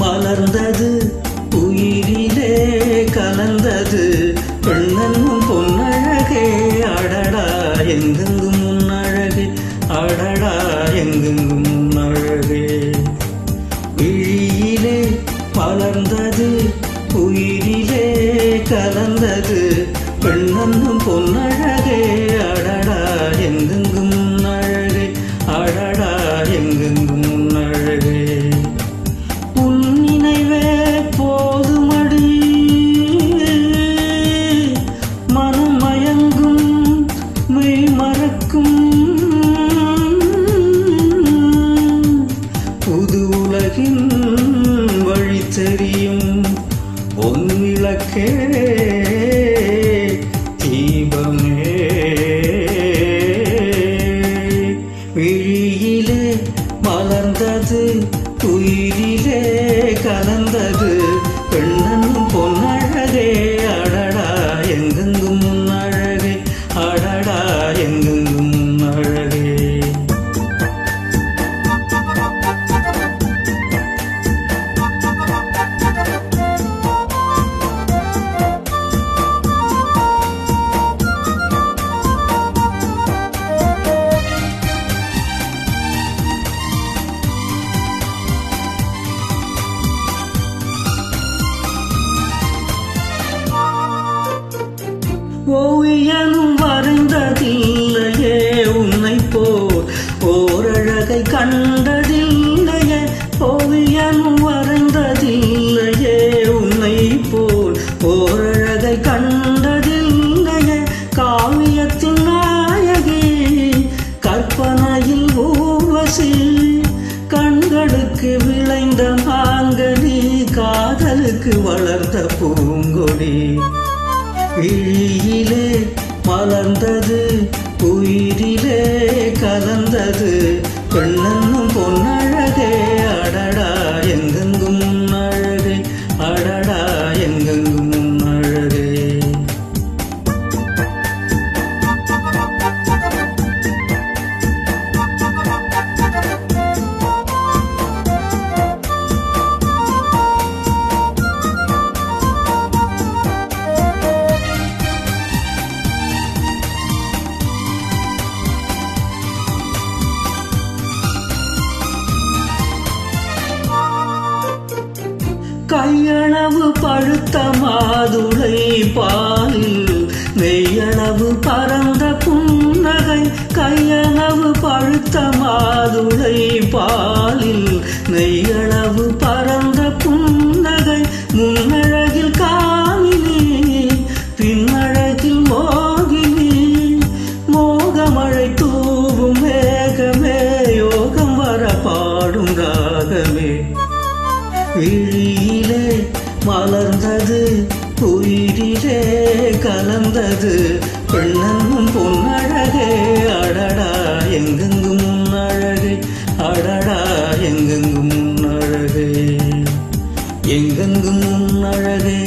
மலர்ந்தது உயிரிலே கலந்தது. பெண்ணென்னும் பொன்னழகே அடடா எங்கெங்கும் முன்னழகே அடடா எங்கெங்கும் முன்னழகே விழியிலே மலர்ந்தது உயிரிலே கலந்தது. பெண்ணென்னும் பொன்னழகே அடடா எங்கெங்கும் மெய் மறக்கும். புது உலகின் வழி தெரியும் பொன் விளக்கே தீபமே. விழியிலே மலர்ந்தது உயிரிலே கலந்த எங்கெங்கும் அழகே. ஓவியனும் வரைந்ததில்லையே கண்டதில்லையே ஓவியனும் வரைந்ததில்லையே உன்னை போல் ஓரழகை கண்டதில்லையே காவியத்தின் நாயகி கற்பனையில் ஊவசி கண்களுக்கு விளைந்த மாங்கனி காதலுக்கு வளர்ந்த பூங்கொடி. விழியிலே மலர்ந்தது உயிரிலே கலந்தது பெண்ணென்னும் பொன்னழகே கையளவு பழுத்த மாதுளை பாலில் மெய்யளவு பரந்த புன்னகை கையளவு பழுத்த மாதுளை பாலில் மெய்யளவு உயிரிலே கலந்தது. பெண்ணென்னும் பொன்னழகே அடடா எங்கெங்கும் முன்னழகே அடடா எங்கெங்கும் முன்னழகே எங்கெங்கும் முன்னழகே